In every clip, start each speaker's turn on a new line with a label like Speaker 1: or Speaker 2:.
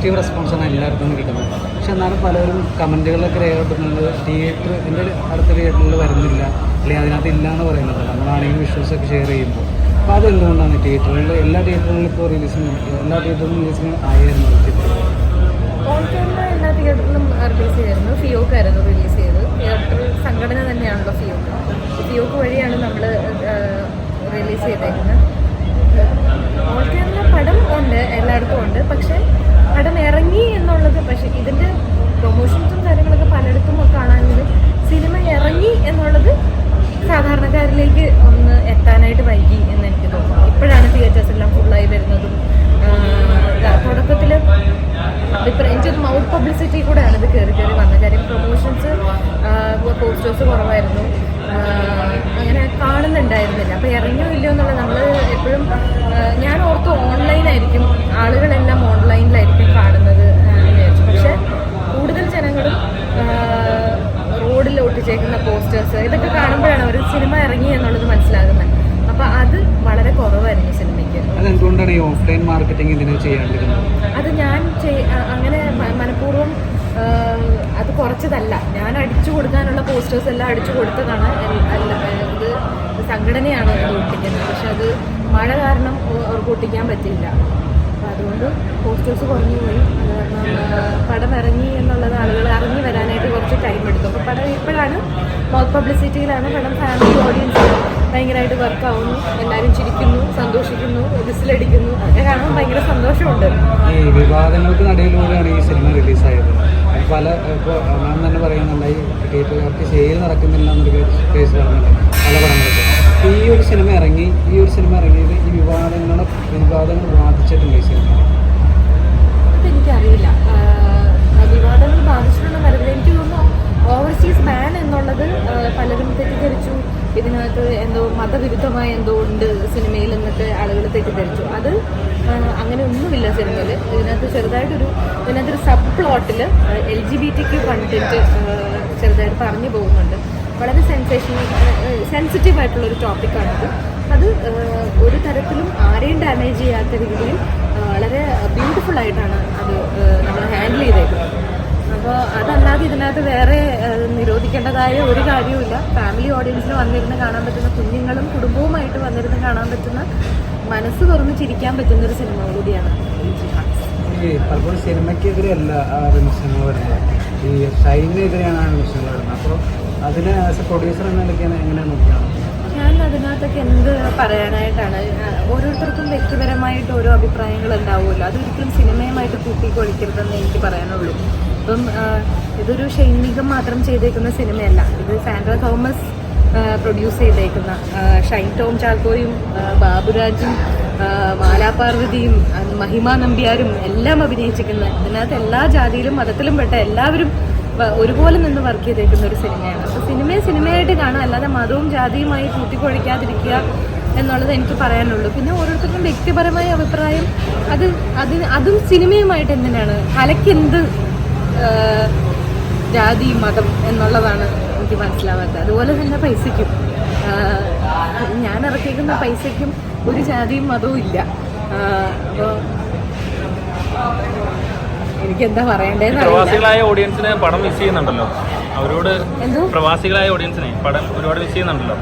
Speaker 1: Positive റെസ്പോൺസാണ് എല്ലായിടത്തും നിന്ന് കിട്ടുന്നത്. പക്ഷെ എന്നാലും പലരും കമന്റുകളിലൊക്കെ രേഖപ്പെടുത്തുന്നത് തിയേറ്റർ എന്റെ അടുത്ത തിയേറ്ററിൽ വരുന്നില്ല. അല്ലെങ്കിൽ അതിനകത്ത് ഇല്ല എന്ന് പറയുന്നത്. നമ്മളാണെങ്കിൽ വിഷ്വൽസ് ഒക്കെ ഷെയർ ചെയ്യുമ്പോൾ. അപ്പോൾ അതെന്തുകൊണ്ടാണ് തിയേറ്ററുകളിൽ എല്ലാ തിയേറ്ററുകളിലും ഇപ്പോൾ റിലീസിങ് എല്ലാ തിയേറ്ററിലും റിലീസിങ് ആയിരുന്നു
Speaker 2: എല്ലാ തിയേറ്ററിലും റിലീസ് ചെയ്തിരുന്നു. ഫിയോക്കായിരുന്നു റിലീസ് ചെയ്തത്. സംഘടന തന്നെയാണല്ലോ ഫിയോക്ക്. ഫിയോക്ക് വഴിയാണ് നമ്മൾ റിലീസ് ചെയ്തേക്കുന്നത്. ക്യാമറ പടം ഉണ്ട് എല്ലായിടത്തും ഉണ്ട്. പക്ഷേ പടം ഇറങ്ങി എന്നുള്ളത് പക്ഷെ ഇതിന്റെ പ്രൊമോഷൻസും കാര്യങ്ങളൊക്കെ പലയിടത്തും കാണാനുണ്ട്. സിനിമ ഇറങ്ങി എന്നുള്ളത് സാധാരണക്കാരിലേക്ക് ഒന്ന് എത്താനായിട്ട് വൈകി എന്ന് എനിക്ക് തോന്നുന്നു. ഇപ്പോഴാണ് തിയേറ്റേഴ്സ് എല്ലാം ഫുള്ളായി വരുന്നതും തുടക്കത്തിൽ ഇപ്പം എനിക്ക് മൗത്ത് പബ്ലിസിറ്റി കൂടെയാണ് ഇത് കയറി കയറി വന്നത്. കാര്യം പ്രൊമോഷൻസ് പോസ്റ്റേഴ്സ് കുറവായിരുന്നു. അങ്ങനെ കാണുന്നുണ്ടായിരുന്നില്ല. അപ്പോൾ ഇറങ്ങിയോ ഇല്ലയോ എന്നുള്ളത് നമ്മൾ എപ്പോഴും ഞാൻ ഓർത്ത് ഓൺലൈനായിരിക്കും ആളുകളെല്ലാം ഓൺലൈനിലായിരിക്കും കാണുന്നത് എന്ന് വിചാരിച്ചു പക്ഷേ കൂടുതൽ ജനങ്ങളും റോഡിൽ ഒട്ടിച്ചേക്കുന്ന പോസ്റ്റേഴ്സ് ഇതൊക്കെ കാണുമ്പോഴാണ് ഒരു സിനിമ ഇറങ്ങി എന്നുള്ളത് മനസ്സിലാകുന്നത് അപ്പോൾ അത് വളരെ കുറവായിരുന്നു സിനിമയ്ക്ക്
Speaker 1: അതെന്തുകൊണ്ടാണ് ഈ ഓഫ്ലൈൻ മാർക്കറ്റിംഗ് ഇതിന് ചെയ്യാണ്ടിരുന്നത്?
Speaker 2: അത് ഞാൻ അങ്ങനെ മനഃപൂർവം അത് കുറച്ചതല്ല. ഞാൻ അടിച്ചു കൊടുക്കാനുള്ള പോസ്റ്റേഴ്സ് എല്ലാം അടിച്ചു കൊടുത്തതാണ്. ഇത് സംഘടനയാണ് ഒട്ടിക്കുന്നത്. പക്ഷെ അത് മഴ കാരണം അവർക്ക് ഒട്ടിക്കാൻ പറ്റില്ല അതുകൊണ്ട് പോസ്റ്റേഴ്സ് കുറഞ്ഞു പോയി. അത് പടം ഇറങ്ങി എന്നുള്ളത് ആളുകൾ ഇറങ്ങി വരാനായിട്ട് കുറച്ച് ടൈം എടുത്തു. അപ്പോൾ പടം ഇപ്പോഴാണ് മൗത്ത് പബ്ലിസിറ്റിയിലാണ് പടം ഫാമിലി ഓഡിയൻസ് ഭയങ്കരമായിട്ട് വർക്കാവുന്നു. എല്ലാവരും ചിരിക്കുന്നു സന്തോഷിക്കുന്നു വിസിലടിക്കുന്നു. അതൊക്കെ കാണുമ്പോൾ ഭയങ്കര സന്തോഷമുണ്ട്.
Speaker 1: ഈ വിവാദങ്ങൾക്ക് നടുവിലൂടെയാണ് ഈ സിനിമ റിലീസായത്. പല ഇപ്പോൾ മാം തന്നെ പറയുന്നുണ്ട് ഈ തിയേറ്ററുകാർക്ക് സെയിൽ നടക്കുന്നില്ല എന്നൊരു കേസ് പറഞ്ഞിട്ട് പല പടങ്ങൾക്ക്. ഈ ഒരു സിനിമ ഇറങ്ങി ഈ ഒരു സിനിമ ഇറങ്ങിയത് ഈ വിവാദങ്ങളെ വിവാദങ്ങൾ ബാധിച്ചിട്ടുണ്ട് ഈ സിനിമ.
Speaker 2: എനിക്കറിയില്ല വിവാദങ്ങൾ ബാധിച്ചിട്ടുണ്ടെന്ന് മതവിരുദ്ധമായ എന്തോ ഉണ്ട് സിനിമയിൽ എന്നൊക്കെ ആളുകൾ തെറ്റിദ്ധരിച്ചു? അത് അങ്ങനെ ഒന്നുമില്ല സിനിമയിൽ ഇതിനകത്ത് ചെറുതായിട്ടൊരു ഇതിനകത്തൊരു സബ് പ്ലോട്ടിൽ എൽ ജി ബി ടിക്ക് കണ്ടിട്ട് ചെറുതായിട്ട് പറഞ്ഞു പോകുന്നുണ്ട്. വളരെ സെൻസേഷൻ സെൻസിറ്റീവ് ആയിട്ടുള്ള ഒരു ടോപ്പിക്കാണത്. അത് ഒരു തരത്തിലും ആരെയും ഡാമേജ് ചെയ്യാത്ത രീതിയിൽ വളരെ ബ്യൂട്ടിഫുൾ ആയിട്ടാണ് അത് നമ്മൾ ഹാൻഡിൽ ചെയ്തേക്കുന്നത്. അപ്പോൾ അതല്ലാതെ ഇതിനകത്ത് വേറെ നിരോധിക്കേണ്ടതായ ഒരു കാര്യവുമില്ല. ഫാമിലി ഓഡിയൻസിന് വന്നിരുന്ന് കാണാൻ പറ്റുന്ന കുഞ്ഞുങ്ങളും കുടുംബവുമായിട്ട് വന്നിരുന്ന് കാണാൻ പറ്റുന്ന മനസ്സ് തുറന്ന് ചിരിക്കാൻ പറ്റുന്ന ഒരു സിനിമ കൂടിയാണ്
Speaker 1: പലപ്പോഴും വിമർശനങ്ങൾ വരുന്നത്. ഈ ഷൈനെതിരെയാണ് ആ വിമർശനങ്ങൾ വരുന്നത്. അപ്പോൾ അതിനെ ആസ് എ പ്രൊഡ്യൂസർ എന്ന നിലയ്ക്ക് എങ്ങനെ
Speaker 2: ഞാൻ അതിനകത്തൊക്കെ എന്ത് പറയാനായിട്ടാണ്? ഓരോരുത്തർക്കും വ്യക്തിപരമായിട്ട് ഓരോ അഭിപ്രായങ്ങൾ ഉണ്ടാവുമല്ലോ. അതൊരിക്കലും സിനിമയുമായിട്ട് കൂട്ടിക്കൊളിക്കരുതെന്ന് എനിക്ക് പറയാനുള്ളൂ. ഇപ്പം ആ, ഇതൊരു ഷൈനികം മാത്രം ചെയ്തേക്കുന്ന സിനിമയല്ല. ഇത് സാൻഡ്ര തോമസ് പ്രൊഡ്യൂസ് ചെയ്തേക്കുന്ന ഷൈൻ ടോം ചാക്കോയും ബാബുരാജും മാലാപാർവതിയും മഹിമ നമ്പ്യാരും എല്ലാം അഭിനയിച്ചിരിക്കുന്ന ഇതിനകത്ത് എല്ലാ ജാതിയിലും മതത്തിലും പെട്ട എല്ലാവരും ഒരുപോലെ നിന്ന് വർക്ക് ചെയ്തേക്കുന്ന ഒരു സിനിമയാണ്. അപ്പോൾ സിനിമയെ സിനിമയായിട്ട് കാണാം. അല്ലാതെ മതവും ജാതിയുമായി കൂട്ടിക്കൊഴിക്കാതിരിക്കുക എന്നുള്ളത് എനിക്ക് പറയാനുള്ളൂ. പിന്നെ ഓരോരുത്തർക്കും വ്യക്തിപരമായ അഭിപ്രായം. അത് അതിന് അതും സിനിമയുമായിട്ട് എന്തിനാണ് കലയ്ക്ക് എന്ത് ജാതി മതം എന്നുള്ളതാണ് എനിക്ക് മനസ്സിലാവാത്തത്. അതുപോലെ തന്നെ പൈസയ്ക്കും. ഞാൻ ഇറക്കിയിരിക്കുന്ന പൈസയ്ക്കും ഒരു ജാതിയും മതവും ഇല്ല. അപ്പോൾ എനിക്കെന്താ എന്താ പറയണ്ടേന്ന്
Speaker 3: പ്രവാസികളായ ഓഡിയൻസിന് പടം മിസ് ചെയ്യുന്നുണ്ടല്ലോ. അവരോട് പ്രവാസികളായ ഓഡിയൻസിനെ പടം ഒരുപാട് മിസ് ചെയ്യുന്നുണ്ടല്ലോ.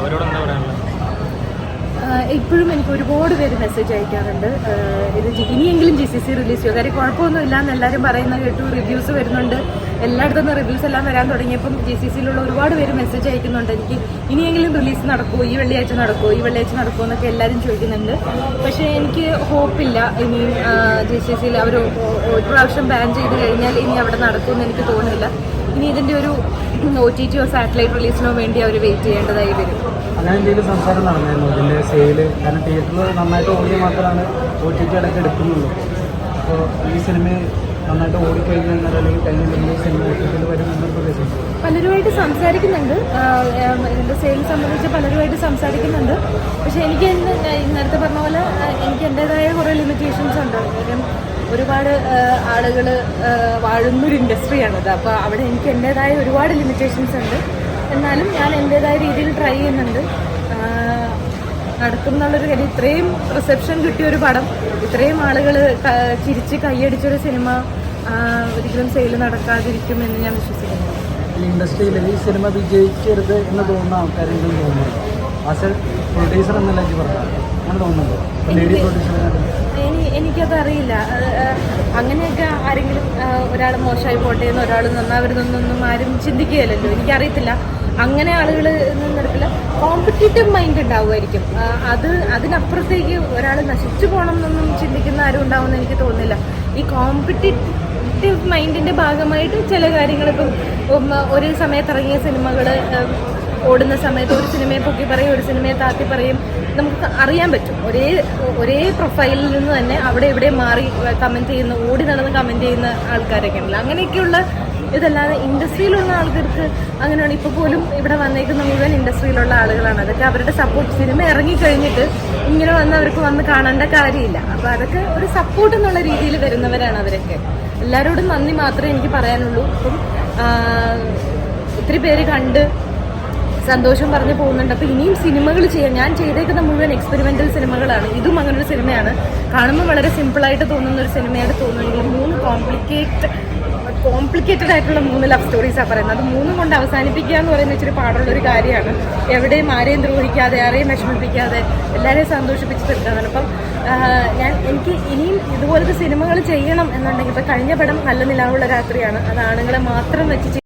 Speaker 3: അവരോട് എന്താ പറയാനുള്ളത്?
Speaker 2: ഇപ്പോഴും എനിക്ക് ഒരുപാട് പേര് മെസ്സേജ് അയക്കാറുണ്ട്. ഇത് ഇനിയെങ്കിലും ജി സി സി റിലീസ് ചെയ്യുക കാര്യം കുഴപ്പമൊന്നുമില്ല എന്ന് എല്ലാവരും പറയുന്ന കേട്ടു റിവ്യൂസ് വരുന്നുണ്ട്. എല്ലായിടത്തും റിവ്യൂസ് എല്ലാം വരാൻ തുടങ്ങിയപ്പം ജി സി സിയിലുള്ള ഒരുപാട് പേര് മെസ്സേജ് അയക്കുന്നുണ്ട്. എനിക്ക് ഇനിയെങ്കിലും റിലീസ് നടക്കുമോ ഈ വെള്ളിയാഴ്ച നടക്കുമോ ഈ വെള്ളിയാഴ്ച നടക്കുമോ എന്നൊക്കെ എല്ലാവരും ചോദിക്കുന്നുണ്ട്. പക്ഷേ എനിക്ക് ഹോപ്പില്ല ഇനിയും ജി സി സിയിൽ അവർ ഒരു പ്രാവശ്യം ബാൻ ചെയ്ത് കഴിഞ്ഞാൽ ഇനി അവിടെ നടക്കുമെന്ന് എനിക്ക് തോന്നുന്നില്ല. ഇനി ഇതിന്റെ ഒരു ഒ ടി ടിയോ സാറ്റലൈറ്റ് റിലീസിനോ വേണ്ടി അവർ വെയിറ്റ് ചെയ്യേണ്ടതായി വരും.
Speaker 1: അങ്ങനെ എന്തെങ്കിലും സംസാരം നടന്നായിരുന്നു. ഇതിന്റെ സെയിൽ കാരണം തിയേറ്ററിൽ നന്നായിട്ട് ഓടിയ മാത്രമാണ് ഒ ടി ടി അടക്കം എടുക്കുന്നുള്ളൂ. അപ്പോൾ ഈ സിനിമ നന്നായിട്ട് ഓടിക്കഴിഞ്ഞാൽ അല്ലെങ്കിൽ കഴിഞ്ഞില്ലെങ്കിൽ സിനിമ ഒ ടി ടിയിൽ വരും എന്നൊരു പ്രദേശം
Speaker 2: പലരുമായിട്ട് സംസാരിക്കുന്നുണ്ട്. ഇതിന്റെ സെയിൽ സംബന്ധിച്ച് പലരുമായിട്ട് സംസാരിക്കുന്നുണ്ട്. പക്ഷെ എനിക്ക് നേരത്തെ പറഞ്ഞ പോലെ എനിക്ക് എന്റെതായ കുറേ ലിമിറ്റേഷൻസ് ഉണ്ട്. ഒരുപാട് ആളുകൾ വാഴുന്നൊരു ഇൻഡസ്ട്രിയാണത്. അപ്പോൾ അവിടെ എനിക്ക് എന്റെതായ ഒരുപാട് ലിമിറ്റേഷൻസ് ഉണ്ട്. എന്നാലും ഞാൻ എന്റെതായ രീതിയിൽ ട്രൈ ചെയ്യുന്നുണ്ട്. നടക്കുന്നുള്ളൊരു കാര്യം. ഇത്രയും റിസപ്ഷൻ കിട്ടിയ ഒരു പടം ഇത്രയും ആളുകൾ ചിരിച്ച് കൈയടിച്ചൊരു സിനിമ ഒരിക്കലും സെയിൽ നടക്കാതിരിക്കുമെന്ന് ഞാൻ വിശ്വസിക്കുന്നു.
Speaker 1: ഈ ഇൻഡസ്ട്രിയിൽ ഈ സിനിമ വിജയിക്കരുത് എന്ന് തോന്നുന്ന ആൾക്കാരെങ്കിലും തോന്നുന്നു ആസ് എ പ്രൊഡ്യൂസർ എന്നല്ല എനിക്ക് പറഞ്ഞത്? അങ്ങനെ തോന്നുന്നുണ്ടോ? ലേഡി പ്രൊഡ്യൂസർ
Speaker 2: എനി എനിക്കത് അറിയില്ല അത്, ആ, അങ്ങനെയൊക്കെ ആരെങ്കിലും ഒരാൾ മോശമായി പോട്ടെ എന്ന് ഒരാൾ നന്നാവരുതെന്നൊന്നും ആരും ചിന്തിക്കുകയല്ലല്ലോ. എനിക്കറിയത്തില്ല. അങ്ങനെ ആളുകൾ നടക്കില്ല. കോമ്പറ്റീറ്റീവ് മൈൻഡ് ഉണ്ടാവുമായിരിക്കും. അത് അതിനപ്പുറത്തേക്ക് ഒരാൾ നശിച്ചു പോകണം എന്നൊന്നും ചിന്തിക്കുന്ന ആരും ഉണ്ടാവുമെന്ന് എനിക്ക് തോന്നുന്നില്ല. ഈ കോമ്പറ്റീറ്റീവ് മൈൻഡിന്റെ ഭാഗമായിട്ട് ചില കാര്യങ്ങൾ ഉം, ഒരേ സമയത്ത് ഇറങ്ങിയ സിനിമകൾ ഓടുന്ന സമയത്ത് ഒരു സിനിമയെ പൊക്കി പറയും ഒരു സിനിമയെ താത്തി പറയും. നമുക്ക് അറിയാൻ പറ്റും. ഒരേ ഒരേ പ്രൊഫൈലിൽ നിന്ന് തന്നെ അവിടെ ഇവിടെ മാറി കമന്റ് ചെയ്യുന്ന ഓടി നടന്ന് കമന്റ് ചെയ്യുന്ന ആൾക്കാരൊക്കെ ഉണ്ടല്ലോ അങ്ങനെയൊക്കെയുള്ള ഇതല്ലാതെ ഇൻഡസ്ട്രിയിലുള്ള ആൾക്കാർക്ക് അങ്ങനെയാണ് ഇപ്പോൾ പോലും ഇവിടെ വന്നേക്കുന്ന മുഴുവൻ ഇൻഡസ്ട്രിയിലുള്ള ആളുകളാണ്. അതൊക്കെ അവരുടെ സപ്പോർട്ട് സിനിമ ഇറങ്ങിക്കഴിഞ്ഞിട്ട് ഇങ്ങനെ വന്ന് അവർക്ക് വന്ന് കാണേണ്ട കാര്യമില്ല. അപ്പോൾ അതൊക്കെ ഒരു സപ്പോർട്ട് എന്നുള്ള രീതിയിൽ വരുന്നവരാണ് അവരൊക്കെ. എല്ലാവരോടും നന്ദി മാത്രമേ എനിക്ക് പറയാനുള്ളൂ. ഇപ്പം ആ, ഒത്തിരി പേര് കണ്ട് സന്തോഷം പറഞ്ഞു പോകുന്നുണ്ട്. അപ്പോൾ ഇനിയും സിനിമകൾ ചെയ്യാം. ഞാൻ ചെയ്തേക്കുന്ന മുഴുവൻ എക്സ്പെരിമെന്റൽ സിനിമകളാണ്. ഇതും അങ്ങനെ ഒരു സിനിമയാണ്. കാണുമ്പോൾ വളരെ സിമ്പിളായിട്ട് തോന്നുന്ന ഒരു സിനിമയായിട്ട് തോന്നുമെങ്കിലും മൂന്ന് കോംപ്ലിക്കേറ്റ് കോംപ്ലിക്കേറ്റഡ് ആയിട്ടുള്ള മൂന്ന് ലവ് സ്റ്റോറീസാണ് പറയുന്നത്. അത് മൂന്നും കൊണ്ട് അവസാനിപ്പിക്കുക എന്ന് പറയുന്ന ഇച്ചിരി പാടുള്ളൊരു കാര്യമാണ്. എവിടെയും ആരെയും ദ്രോഹിക്കാതെ ആരെയും വിഷമിപ്പിക്കാതെ എല്ലാവരെയും സന്തോഷിപ്പിച്ച് തീർക്കാനാണ്. അപ്പം ഞാൻ എനിക്ക് ഇനിയും ഇതുപോലത്തെ സിനിമകൾ ചെയ്യണം എന്നുണ്ടെങ്കിൽ ഇപ്പം കഴിഞ്ഞ പടം നല്ല നിലാവുള്ള രാത്രിയാണ്. അത് ആണുങ്ങളെ മാത്രം വെച്ച്